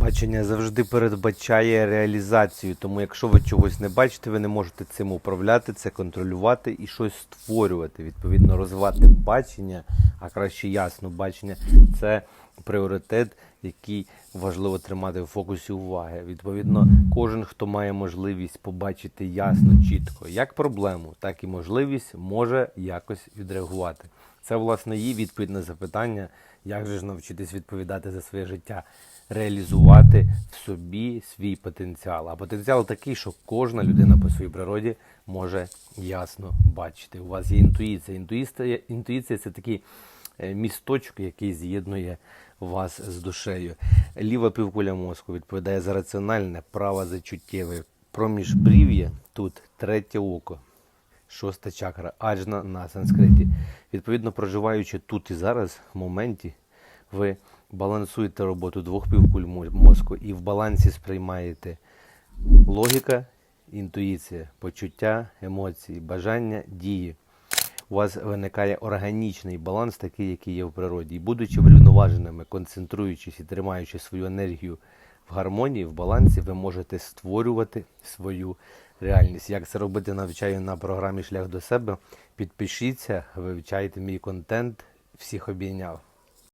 Бачення завжди передбачає реалізацію, тому якщо ви чогось не бачите, ви не можете цим управляти, це контролювати і щось створювати. Відповідно, розвивати бачення, а краще ясно бачення це пріоритет, який важливо тримати в фокусі уваги. Відповідно, кожен, хто має можливість побачити ясно, чітко, як проблему, так і можливість може якось відреагувати. Це власне її відповідь на запитання, як же ж навчитись відповідати за своє життя, реалізувати в собі свій потенціал. А потенціал такий, що кожна людина по своїй природі може ясно бачити. У вас є інтуїція. Інтуїція, інтуїція це такий е, місточок, який з'єднує вас з душею. Ліва півкуля мозку відповідає за раціональне, права за чуттєве. Проміж брів'я тут третє око. Шоста чакра, аджна на санскриті. Відповідно, проживаючи тут і зараз, в моменті, ви балансуєте роботу двох півкуль мо- мозку і в балансі сприймаєте логіка, інтуїція, почуття, емоції, бажання, дії. У вас виникає органічний баланс, такий, який є в природі. І будучи врівноваженими, концентруючись і тримаючи свою енергію в гармонії, в балансі, ви можете створювати свою реальність. Як це робити, навчаю на програмі Шлях до себе. Підпишіться, вивчайте мій контент. Всіх обійняв.